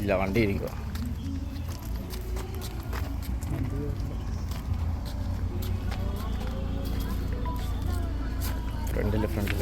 ഇല്ല വണ്ടി ഇരിക്കുക ഫ്രണ്ടിൽ ഫ്രണ്ടിൽ.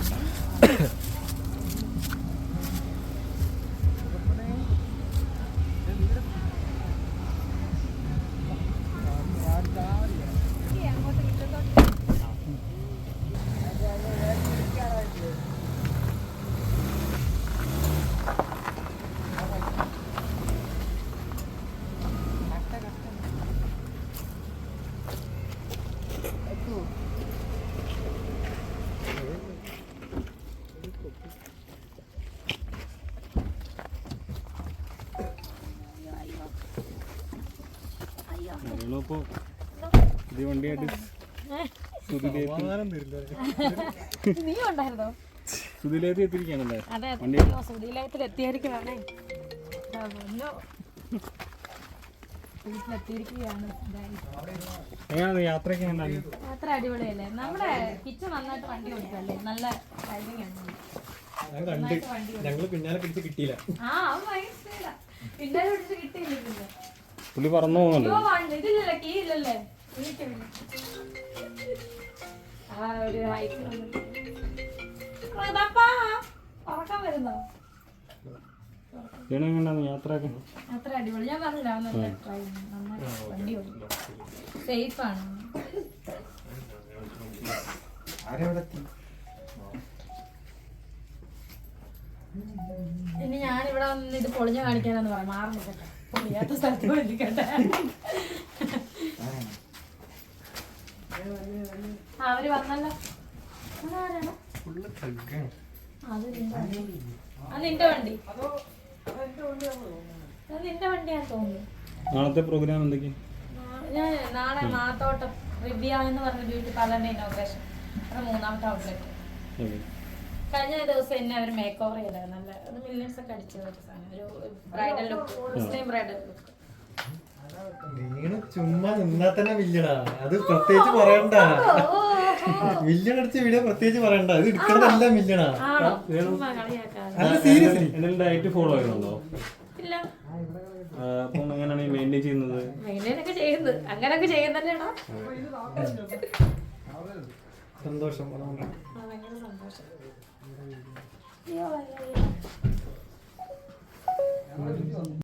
ഇപ്പോൾ പുതിയ വണ്ടിയായിട്ട് നീ ഉണ്ടായിരുന്നോ വണ്ടി എങ്ങനെയാണ് യാത്രയൊക്കെ അത്ര അടിപൊളിയല്ലേ? നമ്മുടെ കിച്ചൺ നന്നായിട്ട് വണ്ടി ഓടിക്കല്ലേ നല്ല ഡ്രൈവിംഗ് ആണ്. ഞങ്ങൾ പിന്നാലെ പിടിച്ച് കിട്ടിയില്ല. ആ അവൻ ഭയങ്കര സ്പീഡാ. പിന്നെ പിടിച്ച് കിട്ടിയില്ല പുള്ളി പറന്നു പോകുന്നുണ്ട്. എങ്ങനെയാണ് അത്ര അടിപൊളി. ഞാൻ പറഞ്ഞില്ല വണ്ടി സേഫ് ആണ്. ഇനി ഞാൻ ഇവിടെ വന്ന് ഇത് പൊളിഞ്ഞു കാണിക്കാനാന്ന് പറയാം. മാറി നിൽക്കട്ടെ പൊളിയാത്ത സ്ഥലത്ത് ആ, അവർ വന്നല്ലോ നിന്റെ വണ്ടി. അത് നിന്റെ വണ്ടി അത് നിന്റെ വണ്ടിയാന്ന് തോന്നുന്നു നാളത്തെ പ്രോഗ്രാം എന്തൊക്കെയാ? ഞാൻ നാളെ മാത്തോട്ടം റിബിയ എന്ന് പറഞ്ഞ ബ്യൂട്ടി പാർലറിന്റെ ഇനോഗ്രേഷൻ അത് മൂന്നാമത്തെ ഔട്ട്ലെറ്റ് ഓക്കെ. കഴിഞ്ഞ ദിവസം എന്നെ അവർ മേക്ക് ഓവർ ചെയ്തായിരുന്നു. നല്ല അത് മില്യൻസ് ഒക്കെ അടിച്ചു ഒരു സാധനം. ഒരു bridal look Muslim bridal look വീണ് ചുമ്മാ നിന്നാ തന്നെ വില്ലടാ അത് പ്രത്യേകിച്ച് പറയണ്ട. അടിച്ച വീഡിയോ പ്രത്യേകിച്ച് പറയണ്ട. ഇത് എടുക്കണതല്ല വില്ലണാ അല്ല സീരിയസ്ലി എന്തെങ്കിലും ഡയറ്റ് ഫോളോ ചെയ്യുന്നുണ്ടോ ഇല്ല. അപ്പം എങ്ങനെയാണ് ഈ മെയിന്റെയിൻ ചെയ്യുന്നത്? മെയിനൊക്കെ ചെയ്യുന്നത്. അങ്ങനൊക്കെ ചെയ്യുന്നല്ലേടാ സന്തോഷം. സന്തോഷം. Yo, yo, yo.